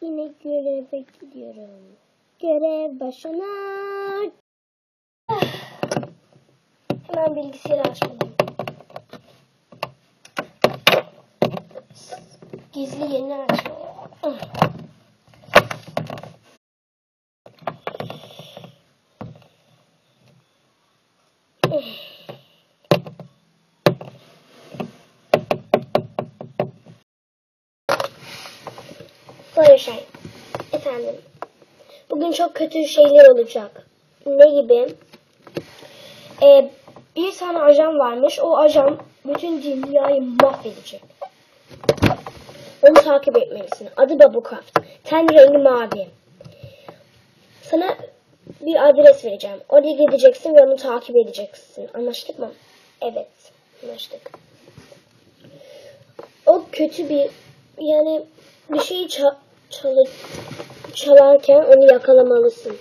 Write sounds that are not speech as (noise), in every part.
Yine göreve gidiyorum. Görev başına. Hemen bilgisayarı açmalıyım. Gizli yerini açmalıyım. Barışay. Efendim. Bugün çok kötü şeyler olacak. Ne gibi? Ee, bir tane ajan varmış. O ajan bütün dünyayı mahvedecek. Onu takip etmelisin. Adı Bubblecraft. Ten rengi mavi. Sana bir adres vereceğim. Oraya gideceksin ve onu takip edeceksin. Anlaştık mı? Evet. Anlaştık. O kötü bir yani bir şeyi çalı çalarken onu yakalamalısın.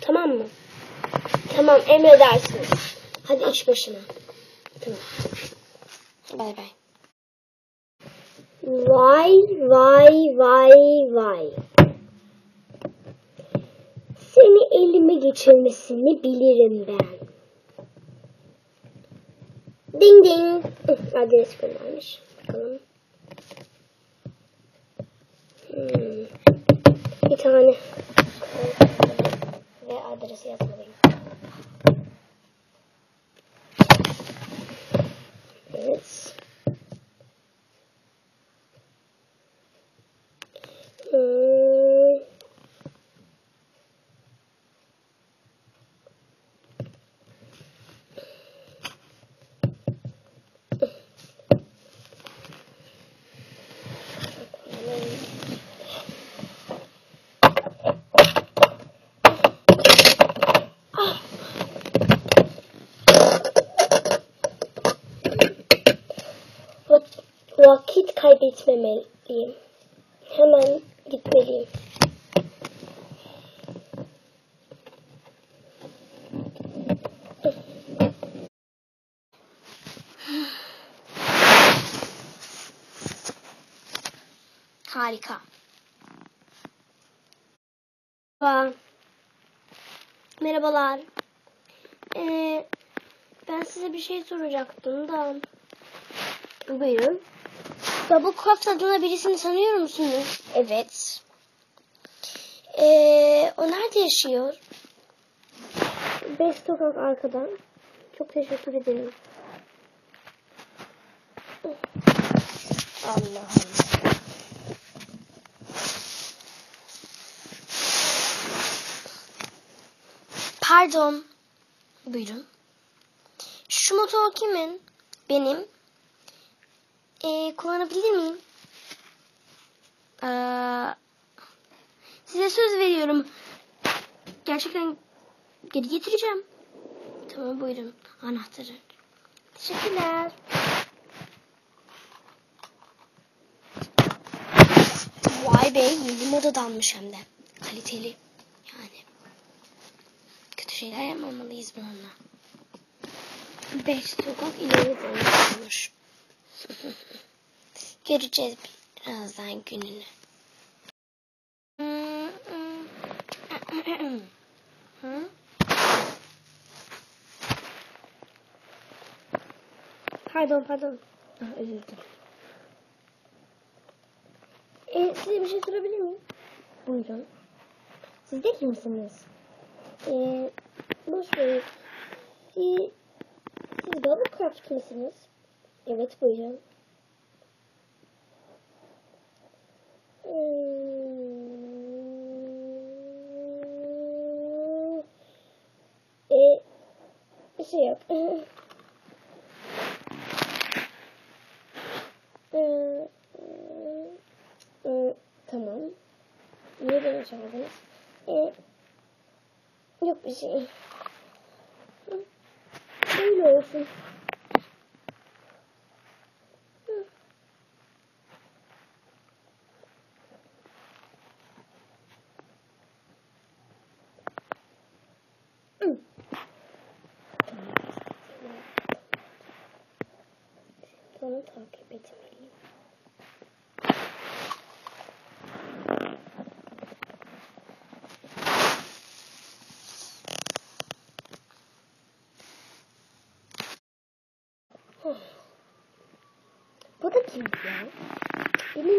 Tamam mı? Tamam emredersiniz. Hadi iç başına. Tamam. Bay bay. Vay vay vay vay. Seni elime geçirmesini bilirim ben. Ding ding. Adres göndermiş. Bir tane ve adresi yazmalıyım. Vakit kaybetmemeliyim. Hemen gitmeliyim. Harika. Merhaba. Merhabalar. Ee, ben size bir şey soracaktım da. Buyurun. Bubblecraft adına birisini tanıyor musunuz? Evet. Ee, o nerede yaşıyor? Beş sokak arkadan. Çok teşekkür ederim. Allah Allah. Pardon. Buyurun. Şu motor kimin? Benim. Ee, kullanabilir miyim? Ee, size söz veriyorum. Gerçekten geri getireceğim. Tamam buyurun. Anahtarı. Teşekkürler. Vay be yeni modadanmış hem de. Kaliteli. Yani. Kötü şeyler yapmamalıyız bununla. Beş sokak ileri dönüyormuş. (laughs) Göreceğiz birazdan gününü. Hı? (laughs) Pardon pardon. Ah, özür dilerim. E, size bir şey sorabilir miyim? Buyurun. Siz de kimsiniz? Ee, boş verin. Siz, siz Bubblecraft misiniz? Evet buyurun. Hmm. E, bir şey yok. Ee, (laughs) e, tamam. Niye beni çağırdınız? Ee, yok bir şey. Hı, Öyle olsun. Onu takip etmeliyim. Bu da kim ya? Beni